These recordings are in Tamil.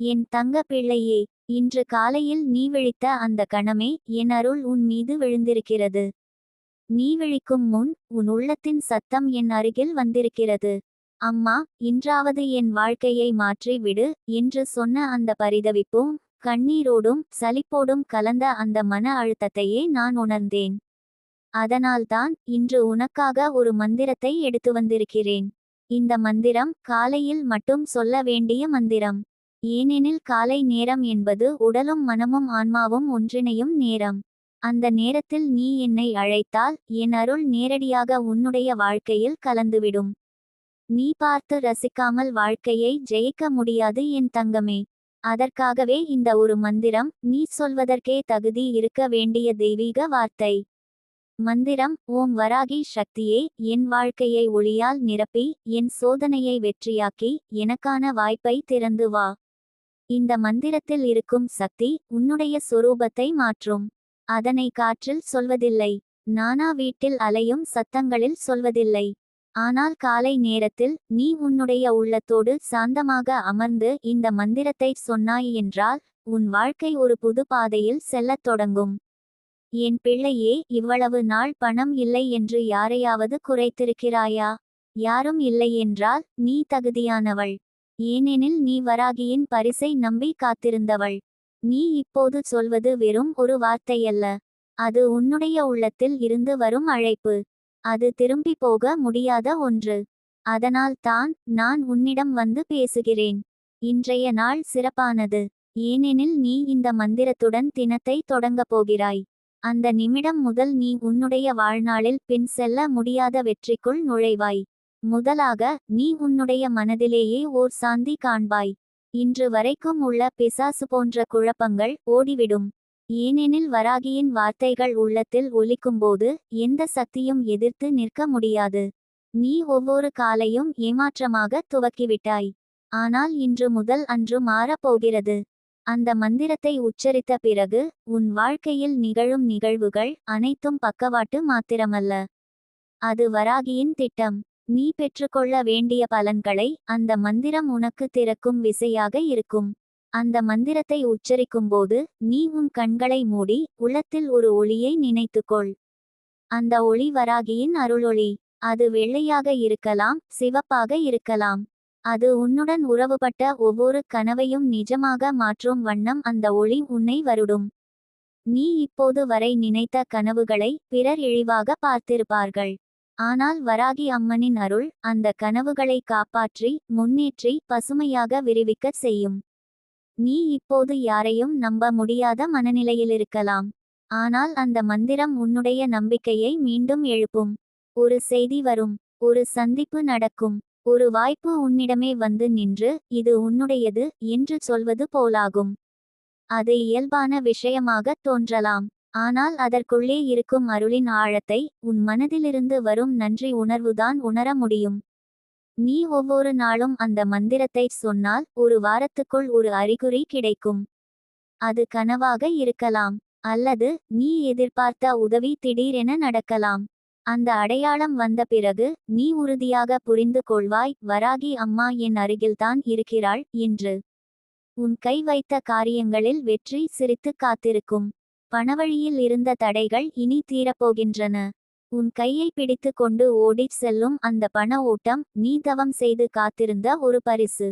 என் தங்க பிள்ளையே இன்று காலையில் நீ விழித்த அந்த கணமே என் அருள் உன் மீது விழுந்திருக்கிறது. நீ விழிக்கும் முன் உன் உள்ளத்தின் சத்தம் என் அருகில் வந்திருக்கிறது. அம்மா இன்றாவது என் வாழ்க்கையை மாற்றி விடு என்று சொன்ன அந்த பரிதவிப்பும் கண்ணீரோடும் சலிப்போடும் கலந்த அந்த மன அழுத்தத்தையே நான் உணர்ந்தேன். அதனால்தான் இன்று உனக்காக ஒரு மந்திரத்தை எடுத்து வந்திருக்கிறேன். இந்த மந்திரம் காலையில் மட்டும் சொல்ல வேண்டிய மந்திரம். ஏனெனில் காலை நேரம் என்பது உடலும் மனமும் ஆன்மாவும் ஒன்றிணையும் நேரம். அந்த நேரத்தில் நீ என்னை அழைத்தால் என் அருள் நேரடியாக உன்னுடைய வாழ்க்கையில் கலந்துவிடும். நீ பார்த்து ரசிக்காமல் வாழ்க்கையை ஜெயிக்க முடியாது என் தங்கமே. அதற்காகவே இந்த ஒரு மந்திரம் நீ சொல்வதற்கே தகுதி இருக்க வேண்டிய தெய்வீக வார்த்தை. மந்திரம் ஓம் வராகி சக்தியே என் வாழ்க்கையை ஒளியால் நிரப்பி என் சோதனையை வெற்றியாக்கி எனக்கான வாய்ப்பை திறந்து வா. இந்த மந்திரத்தில் இருக்கும் சக்தி உன்னுடைய சொரூபத்தை மாற்றும். அதனை காற்றில் சொல்வதில்லை. நானா வீட்டில் அலையும் சத்தங்களில் சொல்வதில்லை. ஆனால் காலை நேரத்தில் நீ உன்னுடைய உள்ளத்தோடு சாந்தமாக அமர்ந்து இந்த மந்திரத்தை சொன்னாய் என்றால் உன் வாழ்க்கை ஒரு புது பாதையில் செல்லத் தொடங்கும். என் பிள்ளையே இவ்வளவு நாள் பணம் இல்லை என்று யாரையாவது குறைத்திருக்கிறாயா? யாரும் இல்லை என்றால் நீ தகுதியானவள். ஏனெனில் நீ வராகியின் பரிசை நம்பி காத்திருந்தவள். நீ இப்போது சொல்வது வெறும் ஒரு வார்த்தையல்ல. அது உன்னுடைய உள்ளத்தில் இருந்து வரும் அழைப்பு. அது திரும்பி போக முடியாத ஒன்று. அதனால் தான் நான் உன்னிடம் வந்து பேசுகிறேன். இன்றைய நாள் சிறப்பானது. ஏனெனில் நீ இந்த மந்திரத்துடன் தினத்தை தொடங்கப் போகிறாய். அந்த நிமிடம் முதல் நீ உன்னுடைய வாழ்நாளில் பின் செல்ல முடியாத வெற்றிக்குள் நுழைவாய். முதலாக நீ உன்னுடைய மனதிலேயே ஓர் சாந்தி காண்பாய். இன்று வரைக்கும் உள்ள பிசாசு போன்ற குழப்பங்கள் ஓடிவிடும். ஏனெனில் வராகியின் வார்த்தைகள் உள்ளத்தில் ஒலிக்கும்போது எந்த சக்தியும் எதிர்த்து நிற்க முடியாது. நீ ஒவ்வொரு காலையும் ஏமாற்றமாக துவக்கிவிட்டாய். ஆனால் இன்று முதல் அன்று மாறப்போகிறது அந்த மந்திரத்தை உச்சரித்த பிறகு உன் வாழ்க்கையில் நிகழும் நிகழ்வுகள் அனைத்தும் பக்கவாட்டு மாத்திரமல்ல. அது வராகியின் திட்டம். நீ பெற்றுக்கொள்ள வேண்டிய பலன்களை அந்த மந்திரம் உனக்கு திறக்கும் விசையாக இருக்கும். அந்த மந்திரத்தை உச்சரிக்கும்போது நீ உன் கண்களை மூடி உள்ளத்தில் ஒரு ஒளியை நினைத்துக்கொள். அந்த ஒளி வராகியின் அருளொளி. அது வெள்ளையாக இருக்கலாம் சிவப்பாக இருக்கலாம். அது உன்னுடன் உறவுபட்ட ஒவ்வொரு கனவையும் நிஜமாக மாற்றும் வண்ணம் அந்த ஒளி உன்னை வருடும். நீ இப்போது வரை நினைத்த கனவுகளை பிறர் இழிவாக பார்த்திருப்பார்கள். ஆனால் வராகி அம்மனின் அருள் அந்த கனவுகளை காப்பாற்றி முன்னேற்றி பசுமையாக விரிவிக்கச் செய்யும். நீ இப்போது யாரையும் நம்ப முடியாத மனநிலையிலிருக்கலாம். ஆனால் அந்த மந்திரம் உன்னுடைய நம்பிக்கையை மீண்டும் எழுப்பும். ஒரு செய்தி வரும் ஒரு சந்திப்பு நடக்கும் ஒரு வாய்ப்பு உன்னிடமே வந்து நின்று இது உன்னுடையது என்று சொல்வது போலாகும். அது இயல்பான விஷயமாக தோன்றலாம். ஆனால் அதற்குள்ளே இருக்கும் அருளின் ஆழத்தை உன் மனதிலிருந்து வரும் நன்றி உணர்வுதான் உணர முடியும். நீ ஒவ்வொரு நாளும் அந்த மந்திரத்தை சொன்னால் ஒரு வாரத்துக்குள் ஒரு அறிகுறி கிடைக்கும். அது கனவாக இருக்கலாம் அல்லது நீ எதிர்பார்த்த உதவி திடீரென நடக்கலாம். அந்த அடையாளம் வந்த பிறகு நீ உறுதியாக புரிந்து கொள்வாய் வராகி அம்மா என் அருகில்தான் இருக்கிறாள் என்று. உன் கை வைத்த காரியங்களில் வெற்றி சிரித்து காத்திருக்கும். பணவழியில் இருந்த தடைகள் இனி தீரப்போகின்றன. உன் கையை பிடித்து கொண்டு ஓடிச் செல்லும் அந்த பண ஓட்டம் நீ தவம் செய்து காத்திருந்த ஒரு பரிசு.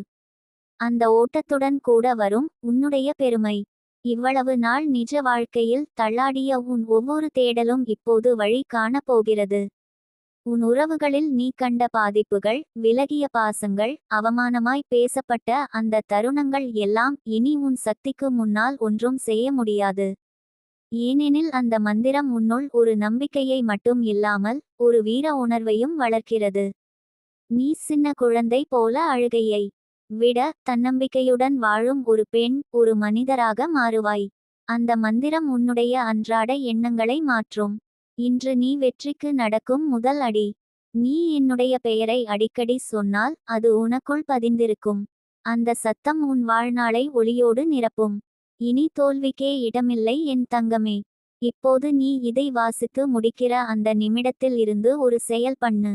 அந்த ஓட்டத்துடன் கூட வரும் உன்னுடைய பெருமை. இவ்வளவு நாள் நிஜ வாழ்க்கையில் தள்ளாடிய உன் ஒவ்வொரு தேடலும் இப்போது வழி காணப் போகிறது உன் உறவுகளில் நீ கண்ட பாதிப்புகள் விலகிய பாசங்கள் அவமானமாய் பேசப்பட்ட அந்த தருணங்கள் எல்லாம் இனி உன் சக்திக்கு முன்னால் ஒன்றும் செய்ய முடியாது. ஏனெனில் அந்த மந்திரம் உன்னுள் ஒரு நம்பிக்கையை மட்டும் இல்லாமல் ஒரு வீர உணர்வையும் வளர்க்கிறது. நீ சின்ன குழந்தை போல அழுகையை விட தன்னம்பிக்கையுடன் வாழும் ஒரு பெண் ஒரு மனிதராக மாறுவாய். அந்த மந்திரம் உன்னுடைய அன்றாட எண்ணங்களை மாற்றும். இன்று நீ வெற்றிக்கு நடக்கும் முதல் அடி. நீ என்னுடைய பெயரை அடிக்கடி சொன்னால் அது உனக்குள் பதிந்திருக்கும். அந்த சத்தம் உன் வாழ்நாளை ஒளியோடு நிரப்பும். இனி தோல்விக்கே இடமில்லை என் தங்கமே. இப்போது நீ இதை வாசித்து முடிக்கிற அந்த நிமிடத்தில் இருந்து ஒரு செயல் பண்ணு.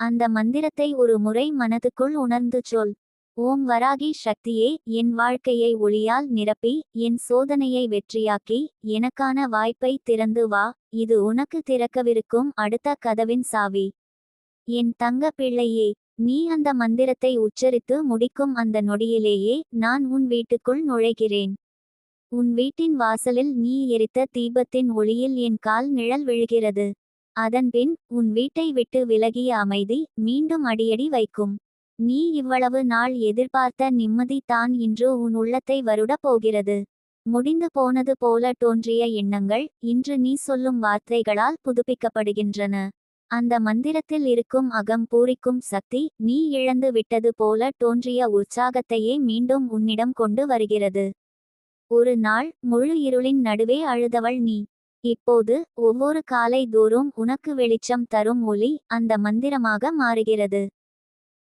அந்த மந்திரத்தை ஒரு முறை மனதுக்குள் உணர்ந்து சொல். ஓம் வராகி சக்தியே என் வாழ்க்கையை ஒளியால் நிரப்பி என் சோதனையை வெற்றியாக்கி எனக்கான வாய்ப்பை திறந்து வா இது உனக்கு திறக்கவிருக்கும் அடுத்த கதவின் சாவி. என் தங்க பிள்ளையே நீ அந்த மந்திரத்தை உச்சரித்து முடிக்கும் அந்த நொடியிலேயே நான் உன் வீட்டுக்குள் நுழைகிறேன். உன் வீட்டின் வாசலில் நீ எரித்த தீபத்தின் ஒளியில் என் கால் நிழல் விழுகிறது. அதன்பின் உன் வீட்டை விட்டு விலகிய அமைதி மீண்டும் அடியடி வைக்கும். நீ இவ்வளவு நாள் எதிர்பார்த்த நிம்மதி தான் இன்று உன் உள்ளத்தை வருடப் போகிறது. முடிந்து போனது போல தோன்றிய எண்ணங்கள் இன்று நீ சொல்லும் வார்த்தைகளால் புதுப்பிக்கப்படுகின்றன. அந்த மந்திரத்தில் இருக்கும் அகம் பூரிக்கும் சக்தி நீ இழந்து விட்டது போல தோன்றிய உற்சாகத்தையே மீண்டும் உன்னிடம் கொண்டு வருகிறது. ஒரு நாள் முழு இருளின் நடுவே அழுதவள் நீ. இப்போது ஒவ்வொரு காலை தோறும் உனக்கு வெளிச்சம் தரும் ஒளி அந்த மந்திரமாக மாறுகிறது.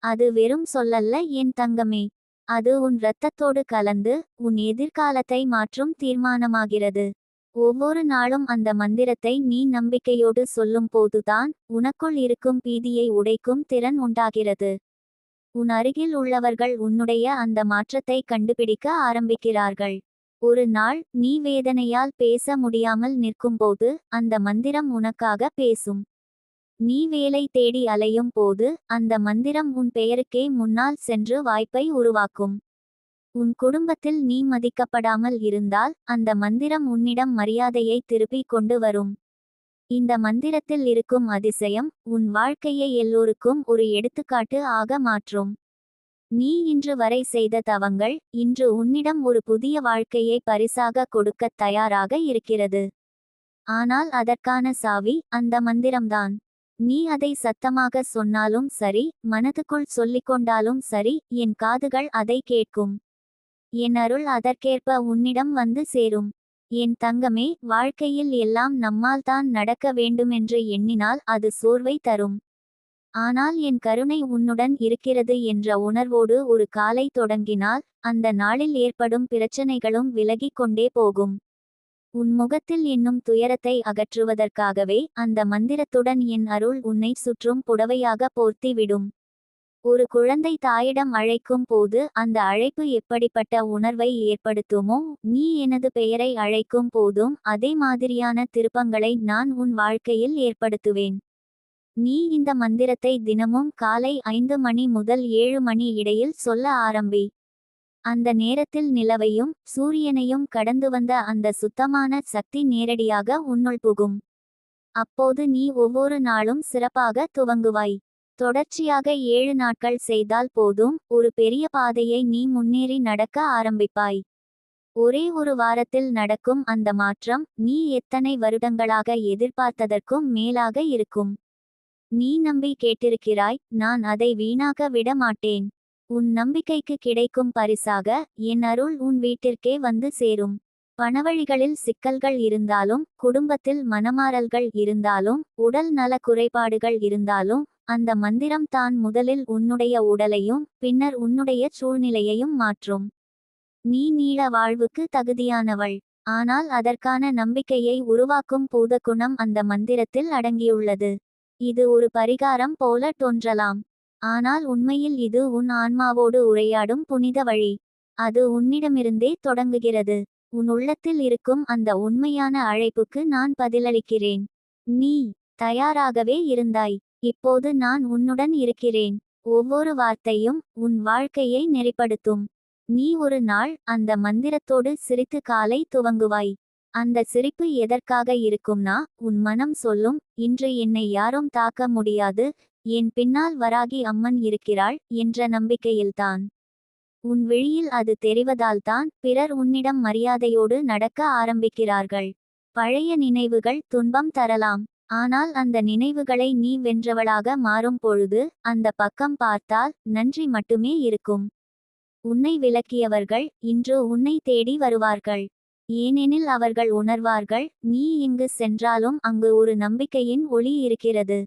அது வெறும் சொல்லல்ல என் தங்கமே. அது உன் இரத்தத்தோடு கலந்து உன் எதிர்காலத்தை மாற்றும் தீர்மானமாகிறது. ஒவ்வொரு நாளும் அந்த மந்திரத்தை நீ நம்பிக்கையோடு சொல்லும் போதுதான் உனக்குள் இருக்கும் பீதியை உடைக்கும் திறன் உண்டாகிறது. உன் அருகில் உள்ளவர்கள் உன்னுடைய அந்த மாற்றத்தை கண்டுபிடிக்க ஆரம்பிக்கிறார்கள். ஒரு நாள் நீ வேதனையால் பேச முடியாமல் நிற்கும்போது அந்த மந்திரம் உனக்காக பேசும். நீ வேலை தேடி அலையும் போது அந்த மந்திரம் உன் பெயருக்கே முன்னால் சென்று வாய்ப்பை உருவாக்கும். உன் குடும்பத்தில் நீ மதிக்கப்படாமல் இருந்தால் அந்த மந்திரம் உன்னிடம் மரியாதையை திருப்பிக் கொண்டு வரும். இந்த மந்திரத்தில் இருக்கும் அதிசயம் உன் வாழ்க்கையை எல்லோருக்கும் ஒரு எடுத்துக்காட்டு ஆக மாற்றும். நீ இன்று வரை செய்த தவங்கள் இன்று உன்னிடம் ஒரு புதிய வாழ்க்கையை பரிசாக கொடுக்கத் தயாராக இருக்கிறது. ஆனால் அதற்கான சாவி அந்த மந்திரம்தான். நீ அதை சத்தமாக சொன்னாலும் சரி மனதுக்குள் சொல்லிக்கொண்டாலும் சரி என் காதுகள் அதை கேட்கும். என் அருள் அதற்கேற்ப உன்னிடம் வந்து சேரும். என் தங்கமே வாழ்க்கையில் எல்லாம் நம்மால் தான் நடக்க வேண்டுமென்று எண்ணினால் அது சோர்வை தரும். ஆனால் என் கருணை உன்னுடன் இருக்கிறது என்ற உணர்வோடு ஒரு காலை தொடங்கினால் அந்த நாளில் ஏற்படும் பிரச்சனைகளும் விலகிக் கொண்டே போகும். உன் முகத்தில் என்னும் துயரத்தை அகற்றுவதற்காகவே அந்த மந்திரத்துடன் என் அருள் உன்னை சுற்றும் புடவையாக போர்த்திவிடும். ஒரு குழந்தை தாயிடம் அழைக்கும் போது அந்த அழைப்பு எப்படிப்பட்ட உணர்வை ஏற்படுத்துமோ நீ எனது பெயரை அழைக்கும் போதும் அதே மாதிரியான திருப்பங்களை நான் உன் வாழ்க்கையில் ஏற்படுத்துவேன். நீ இந்த மந்திரத்தை தினமும் காலை ஐந்து மணி முதல் ஏழு மணி இடையில் சொல்ல ஆரம்பி. அந்த நேரத்தில் நிலவையும் சூரியனையும் கடந்து வந்த அந்த சுத்தமான சக்தி நேரடியாக உன்னுள் புகும். அப்போது நீ ஒவ்வொரு நாளும் சிறப்பாக துவங்குவாய். தொடர்ச்சியாக ஏழு நாட்கள் செய்தால் போதும் ஒரு பெரிய பாதையை நீ முன்னேறி நடக்க ஆரம்பிப்பாய். ஒரே ஒரு வாரத்தில் நடக்கும் அந்த மாற்றம் நீ எத்தனை வருடங்களாக எதிர்பார்த்ததற்கும் மேலாக இருக்கும். நீ நம்பி கேட்டிருக்கிறாய் நான் அதை வீணாக விட மாட்டேன் உன் நம்பிக்கைக்கு கிடைக்கும் பரிசாக என் அருள் உன் வீட்டிற்கே வந்து சேரும். பணவழிகளில் சிக்கல்கள் இருந்தாலும் குடும்பத்தில் மனமாறல்கள் இருந்தாலும் உடல் நல குறைபாடுகள் இருந்தாலும் அந்த மந்திரம் தான் முதலில் உன்னுடைய உடலையும் பின்னர் உன்னுடைய சூழ்நிலையையும் மாற்றும். நீ நீள வாழ்வுக்கு தகுதியானவள். ஆனால் அதற்கான நம்பிக்கையை உருவாக்கும் பூதகுணம் அந்த மந்திரத்தில் அடங்கியுள்ளது. இது ஒரு பரிகாரம் போல தோன்றலாம். ஆனால் உண்மையில் இது உன் ஆன்மாவோடு உரையாடும் புனித வழி. அது உன்னிடமிருந்தே தொடங்குகிறது. உன் உள்ளத்தில் இருக்கும் அந்த உண்மையான அழைப்புக்கு நான் பதிலளிக்கிறேன். நீ தயாராகவே இருந்தாய். இப்போது நான் உன்னுடன் இருக்கிறேன். ஒவ்வொரு வார்த்தையும் உன் வாழ்க்கையை நெறிப்படுத்தும். நீ ஒரு நாள் அந்த மந்திரத்தோடு சிரித்து காலை துவங்குவாய். அந்த சிரிப்பு எதற்காக இருக்கும்னா உன் மனம் சொல்லும் இன்று என்னை யாரும் தாக்க முடியாது என் பின்னால் வராகி அம்மன் இருக்கிறாள் என்ற நம்பிக்கையில்தான். உன் விழியில் அது தெரிவதால்தான் பிறர் உன்னிடம் மரியாதையோடு நடக்க ஆரம்பிக்கிறார்கள். பழைய நினைவுகள் துன்பம் தரலாம். ஆனால் அந்த நினைவுகளை நீ வென்றவளாக மாறும் பொழுது அந்த பக்கம் பார்த்தால் நன்றி மட்டுமே இருக்கும். உன்னை விளக்கியவர்கள் இன்று உன்னை தேடி வருவார்கள். ஏனெனில் அவர்கள் உணர்வார்கள் நீ இங்கு சென்றாலும் அங்கு ஒரு நம்பிக்கையின் ஒளி இருக்கிறது.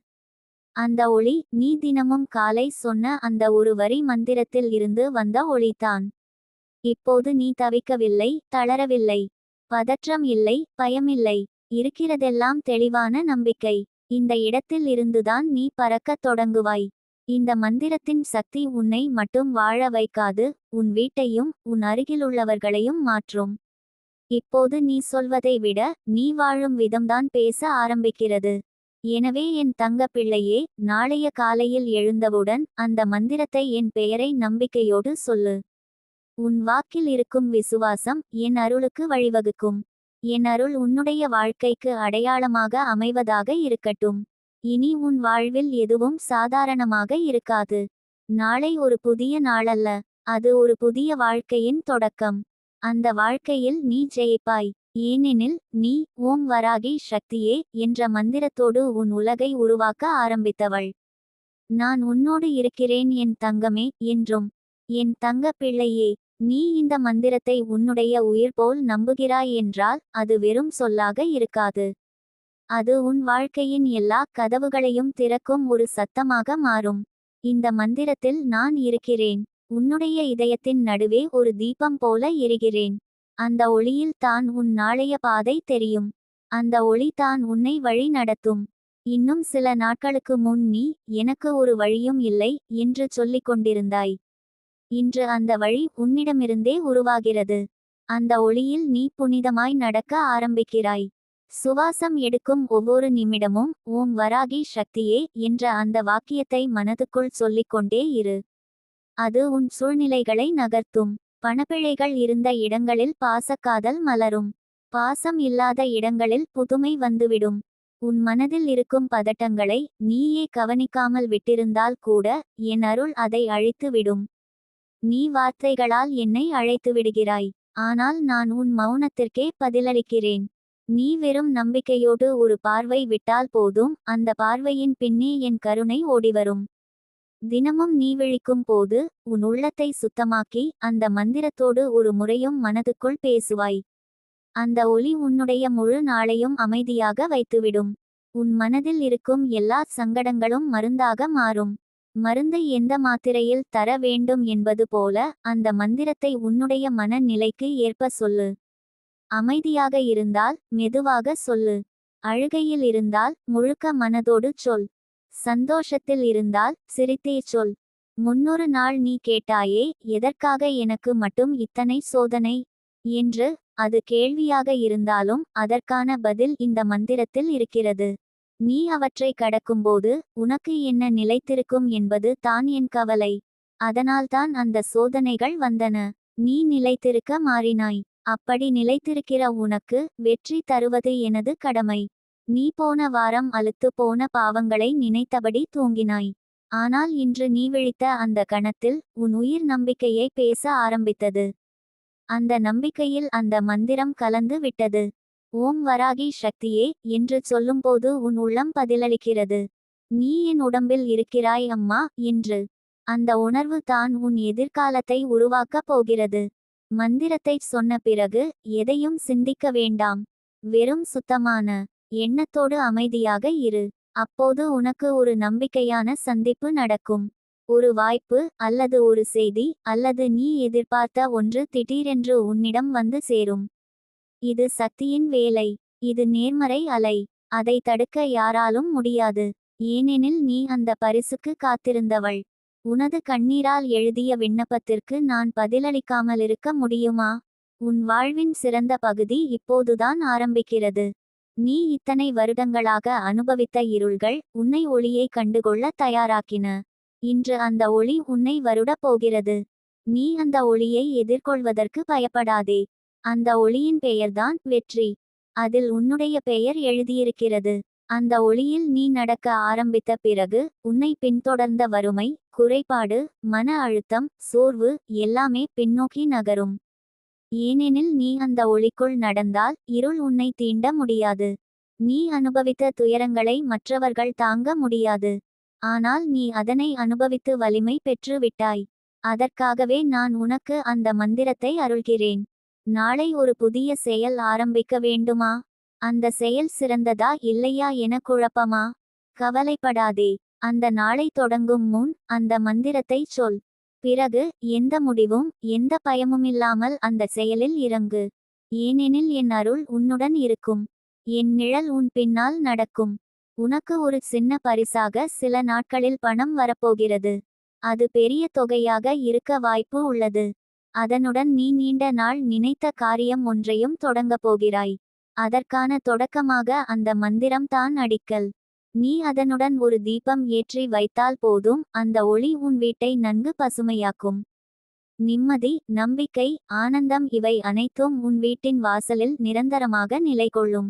அந்த ஒளி நீ தினமும் காலை சொன்ன அந்த ஒரு வரி மந்திரத்தில் இருந்து வந்த ஒளிதான். இப்போது நீ தவிக்கவில்லை தளரவில்லை. பதற்றம் இல்லை பயமில்லை. இருக்கிறதெல்லாம் தெளிவான நம்பிக்கை. இந்த இடத்தில் இருந்துதான் நீ பறக்கத் தொடங்குவாய். இந்த மந்திரத்தின் சக்தி உன்னை மட்டும் வாழ வைக்காது உன் வீட்டையும் உன் அருகிலுள்ளவர்களையும் மாற்றும். இப்போது நீ சொல்வதை விட நீ வாழும் விதம்தான் பேச ஆரம்பிக்கிறது. எனவே என் தங்க பிள்ளையே நாளைய காலையில் எழுந்தவுடன் அந்த மந்திரத்தை என் பெயரை நம்பிக்கையோடு சொல்லு. உன் வாக்கில் இருக்கும் விசுவாசம் என் அருளுக்கு வழிவகுக்கும். என் அருள் உன்னுடைய வாழ்க்கைக்கு அடையாளமாக அமைவதாக இருக்கட்டும். இனி உன் வாழ்வில் எதுவும் சாதாரணமாக இருக்காது. நாளை ஒரு புதிய நாளல்ல அது ஒரு புதிய வாழ்க்கையின் தொடக்கம். அந்த வாழ்க்கையில் நீ ஜெயிப்பாய். ஏனெனில் நீ ஓம் வராகி சக்தியே என்ற மந்திரத்தோடு உன் உலகை உருவாக்க ஆரம்பித்தவள். நான் உன்னோடு இருக்கிறேன் என் தங்கமே என்றும். என் தங்க பிள்ளையே நீ இந்த மந்திரத்தை உன்னுடைய உயிர் போல் நம்புகிறாய் என்றால் அது வெறும் சொல்லாக இருக்காது. அது உன் வாழ்க்கையின் எல்லா கதவுகளையும் திறக்கும் ஒரு சத்தமாக மாறும். இந்த மந்திரத்தில் நான் இருக்கிறேன். உன்னுடைய இதயத்தின் நடுவே ஒரு தீபம் போல எரிகிறேன். அந்த ஒளியில் தான் உன் நாளைய பாதை தெரியும். அந்த ஒளி தான் உன்னை வழி நடத்தும். இன்னும் சில நாட்களுக்கு முன் நீ எனக்கு ஒரு வழியும் இல்லை என்று சொல்லிக் கொண்டிருந்தாய். இன்று அந்த வழி உன்னிடமிருந்தே உருவாகிறது. அந்த ஒளியில் நீ புனிதமாய் நடக்க ஆரம்பிக்கிறாய். சுவாசம் எடுக்கும் ஒவ்வொரு நிமிடமும் ஓம் வராகி சக்தியே என்ற அந்த வாக்கியத்தை மனதுக்குள் சொல்லிக்கொண்டே இரு. அது உன் சூழ்நிலைகளை நகர்த்தும். பணப்பிழைகள் இருந்த இடங்களில் பாசக்காதல் மலரும். பாசம் இல்லாத இடங்களில் புதுமை வந்துவிடும். உன் மனதில் இருக்கும் பதட்டங்களை நீயே கவனிக்காமல் விட்டிருந்தால் கூட என் அருள் அதை அழித்துவிடும். நீ வார்த்தைகளால் என்னை அழைத்து விடுகிறாய். ஆனால் நான் உன் மௌனத்திற்கே பதிலளிக்கிறேன். நீ வெறும் நம்பிக்கையோடு ஒரு பார்வை விட்டால் போதும். அந்த பார்வையின் பின்னே என் கருணை ஓடிவரும். தினமும் நீ விழிக்கும் போது உன் உள்ளத்தை சுத்தமாக்கி அந்த மந்திரத்தோடு ஒரு முறையும் மனதுக்குள் பேசுவாய். அந்த ஒளி உன்னுடைய முழு நாளையும் அமைதியாக வைத்துவிடும். உன் மனதில் இருக்கும் எல்லா சங்கடங்களும் மருந்தாக மாறும். மருந்தை எந்த மாத்திரையில் தர வேண்டும் என்பது போல அந்த மந்திரத்தை உன்னுடைய மன நிலைக்கு ஏற்ப சொல்லு. அமைதியாக இருந்தால் மெதுவாக சொல்லு. அழுகையில் இருந்தால் முழுக்க மனதோடு சொல். சந்தோஷத்தில் இருந்தால் சிரித்தே சொல். முன்னொரு நாள் நீ கேட்டாயே எதற்காக எனக்கு மட்டும் இத்தனை சோதனை என்று அது கேள்வியாக இருந்தாலும் அதற்கான பதில் இந்த மந்திரத்தில் இருக்கிறது. நீ அவற்றை கடக்கும்போது உனக்கு என்ன நிலைத்திருக்கும் என்பது தான் என் கவலை. அதனால்தான் அந்த சோதனைகள் வந்தன. நீ நிலைத்திருக்க மாறினாய். அப்படி நிலைத்திருக்கிற உனக்கு வெற்றி தருவது எனது கடமை. நீ போன வாரம் அழுத்து போன பாவங்களை நினைத்தபடி தூங்கினாய். ஆனால் இன்று நீ விழித்த அந்த கணத்தில் உன் உயிர் நம்பிக்கையை பேச ஆரம்பித்தது. அந்த நம்பிக்கையில் அந்த மந்திரம் கலந்து விட்டது. ஓம் வராகி சக்தியே என்று சொல்லும்போது உன் உள்ளம் பதிலளிக்கிறது. நீ என் உடம்பில் இருக்கிறாய் அம்மா என்று அந்த உணர்வு தான் உன் எதிர்காலத்தை உருவாக்கப் போகிறது. மந்திரத்தை சொன்ன பிறகு எதையும் சிந்திக்க வேண்டாம். வெறும் சுத்தமான எண்ணத்தோடு அமைதியாக இரு. அப்போது உனக்கு ஒரு நம்பிக்கையான சந்திப்பு நடக்கும். ஒரு வாய்ப்பு அல்லது ஒரு செய்தி அல்லது நீ எதிர்பார்த்த ஒன்று திடீரென்று உன்னிடம் வந்து சேரும். இது சக்தியின் வேலை. இது நேர்மறை அலை. அதை தடுக்க யாராலும் முடியாது. ஏனெனில் நீ அந்த பரிசுக்கு காத்திருந்தவள். உனது கண்ணீரால் எழுதிய விண்ணப்பத்திற்கு நான் பதிலளிக்காமல் இருக்க முடியுமா? உன் வாழ்வின் சிறந்த பகுதி இப்போதுதான் ஆரம்பிக்கிறது. நீ இத்தனை வருடங்களாக அனுபவித்த இருள்கள் உன்னை ஒளியை கண்டுகொள்ள தயாராக்கின. இன்று அந்த ஒளி உன்னை வருடப் போகிறது. நீ அந்த ஒளியை எதிர்கொள்வதற்கு பயப்படாதே. அந்த ஒளியின் பெயர்தான் வெற்றி. அதில் உன்னுடைய பெயர் எழுதியிருக்கிறது. அந்த ஒளியில் நீ நடக்க ஆரம்பித்த பிறகு உன்னை பின்தொடர்ந்த வறுமை குறைபாடு மன அழுத்தம் சோர்வு எல்லாமே பின்னோக்கி நகரும். ஏனெனில் நீ அந்த ஒளிக்குள் நடந்தால் இருள் உன்னை தீண்ட முடியாது. நீ அனுபவித்த துயரங்களை மற்றவர்கள் தாங்க முடியாது. ஆனால் நீ அதனை அனுபவித்து வலிமை பெற்று விட்டாய். அதற்காகவே நான் உனக்கு அந்த மந்திரத்தை அருள்கிறேன். நாளை ஒரு புதிய செயல் ஆரம்பிக்க வேண்டுமா? அந்த செயல் சிறந்ததா இல்லையா என குழப்பமா? கவலைப்படாதே. அந்த நாளை தொடங்கும் முன் அந்த மந்திரத்தை சொல். பிறகு எந்த முடிவும் எந்த பயமுமில்லாமல் அந்த செயலில் இறங்கு. ஏனெனில் என் அருள் உன்னுடன் இருக்கும். என் நிழல் உன் பின்னால் நடக்கும். உனக்கு ஒரு சின்ன பரிசாக சில நாட்களில் பணம் வரப்போகிறது. அது பெரிய தொகையாக இருக்க வாய்ப்பு உள்ளது. அதனுடன் நீ நீண்ட நாள் நினைத்த காரியம் ஒன்றையும் தொடங்கப் போகிறாய். அதற்கான தொடக்கமாக அந்த மந்திரம் தான் அடிக்கல். நீ அதனுடன் ஒரு தீபம் ஏற்றி வைத்தால் போதும் அந்த ஒளி உன் வீட்டை நன்கு பசுமையாக்கும். நிம்மதி நம்பிக்கை ஆனந்தம் இவை அனைத்தும் உன் வீட்டின் வாசலில் நிரந்தரமாக நிலை கொள்ளும்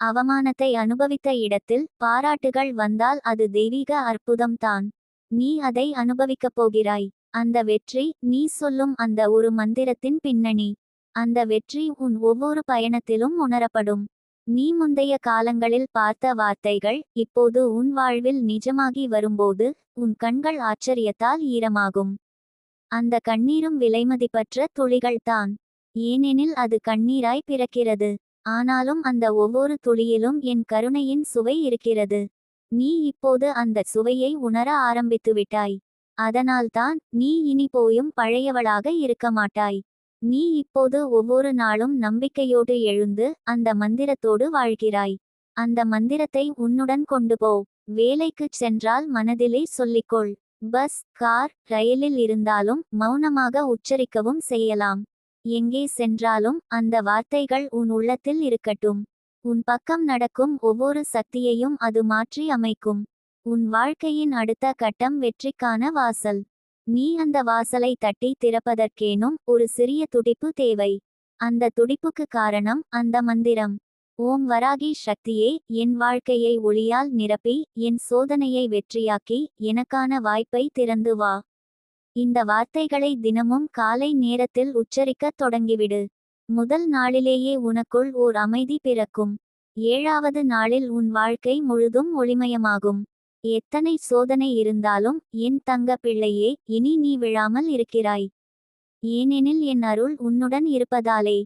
அவமானத்தை அனுபவித்த இடத்தில் பாராட்டுகள் வந்தால் அது தெய்வீக அற்புதம்தான். நீ அதை அனுபவிக்கப் போகிறாய். அந்த வெற்றி நீ சொல்லும் அந்த ஒரு மந்திரத்தின் பின்னணி. அந்த வெற்றி உன் ஒவ்வொரு பயணத்திலும் உணரப்படும். நீ முந்தைய காலங்களில் பார்த்த வார்த்தைகள் இப்போது உன் வாழ்வில் நிஜமாகி வரும்போது உன் கண்கள் ஆச்சரியத்தால் ஈரமாகும். அந்த கண்ணீரும் விலைமதிப்பற்ற துளிகள்தான் ஏனெனில் அது கண்ணீராய் பிறக்கிறது. ஆனாலும் அந்த ஒவ்வொரு துளியிலும் என் கருணையின் சுவை இருக்கிறது. நீ இப்போது அந்த சுவையை உணர ஆரம்பித்துவிட்டாய். அதனால்தான் நீ இனி போயும் பழையவளாக இருக்க மாட்டாய். நீ இப்போது ஒவ்வொரு நாளும் நம்பிக்கையோடு எழுந்து அந்த மந்திரத்தோடு வாழ்கிறாய். அந்த மந்திரத்தை உன்னுடன் கொண்டு போ. வேலைக்குச் சென்றால் மனதிலே சொல்லிக்கொள். பஸ் கார் ரயிலில் இருந்தாலும் மௌனமாக உச்சரிக்கவும் செய்யலாம். எங்கே சென்றாலும் அந்த வார்த்தைகள் உன் உள்ளத்தில் இருக்கட்டும். உன் பக்கம் நடக்கும் ஒவ்வொரு சக்தியையும் அது மாற்றி அமைக்கும். உன் வாழ்க்கையின் அடுத்த கட்டம் வெற்றிக்கான வாசல். நீ அந்த வாசலை தட்டி திறப்பதற்கேனும் ஒரு சிறிய துடிப்பு தேவை. அந்த துடிப்புக்கு காரணம் அந்த மந்திரம். ஓம் வராகி சக்தியே என் வாழ்க்கையை ஒளியால் நிரப்பி என் சோதனையை வெற்றியாக்கி எனக்கான வாய்ப்பை திறந்து வா. இந்த வார்த்தைகளை தினமும் காலை நேரத்தில் உச்சரிக்கத் தொடங்கிவிடு. முதல் நாளிலேயே உனக்குள் ஓர் அமைதி பிறக்கும். ஏழாவது நாளில் உன் வாழ்க்கை முழுதும் ஒளிமயமாகும். எத்தனை சோதனை இருந்தாலும் என் தங்க பிள்ளையே இனி நீ விழாமல் இருக்கிறாய். ஏனெனில் என் அருள் உன்னுடன் இருப்பதாலே.